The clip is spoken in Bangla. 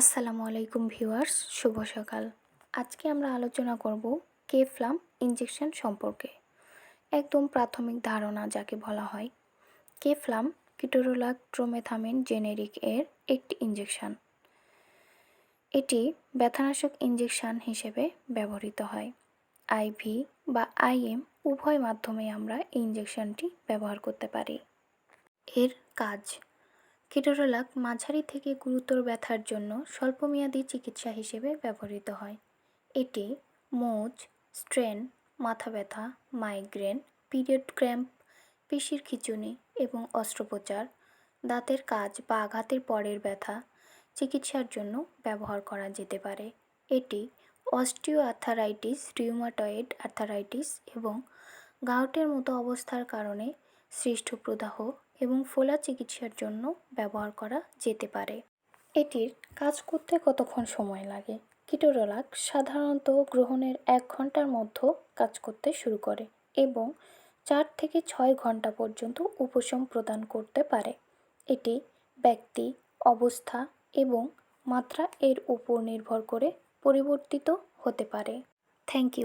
আসসালামু আলাইকুম ভিউয়ার্স, শুভ সকাল। আজকে আমরা আলোচনা করব কে ফ্লাম ইঞ্জেকশন সম্পর্কে। একদম প্রাথমিক ধারণা যাকে বলা হয়। কে ফ্লাম কিটোরোলাক ট্রোমেথামিন জেনেরিক এর একটি ইঞ্জেকশন এটি ব্যথানাশক ইঞ্জেকশন হিসেবে ব্যবহৃত হয়। আইভি বা আইএম উভয় মাধ্যমে আমরা এই ইঞ্জেকশনটি ব্যবহার করতে পারি। এর কাজ কিটোরোলাক মাঝারি থেকে গুরুতর ব্যথার জন্য স্বল্পমেয়াদী চিকিৎসা হিসেবে ব্যবহৃত হয়। এটি মোচ স্ট্রেন, মাথা ব্যথা, মাইগ্রেন, পিরিয়ড ক্র্যাম্প, পেশির খিঁচুনি এবং অস্ত্রোপচার, দাঁতের কাজ বা আঘাতের পরের ব্যথা চিকিৎসার জন্য ব্যবহার করা যেতে পারে। এটি অস্টিও আর্থারাইটিস রিউমাটয়েড আর্থারাইটিস এবং গাউটের মতো অবস্থার কারণে সৃষ্ট প্রদাহ এবং ফোলা চিকিৎসার জন্য ব্যবহার করা যেতে পারে। এটির কাজ করতে কতক্ষণ সময় লাগে? কিটোরোলাক সাধারণত গ্রহণের এক ঘণ্টার মধ্যে কাজ করতে শুরু করে এবং চার থেকে ছয় ঘণ্টা পর্যন্ত উপশম প্রদান করতে পারে। এটি ব্যক্তি, অবস্থা এবং মাত্রা এর উপর নির্ভর করে পরিবর্তিত হতে পারে। Thank you.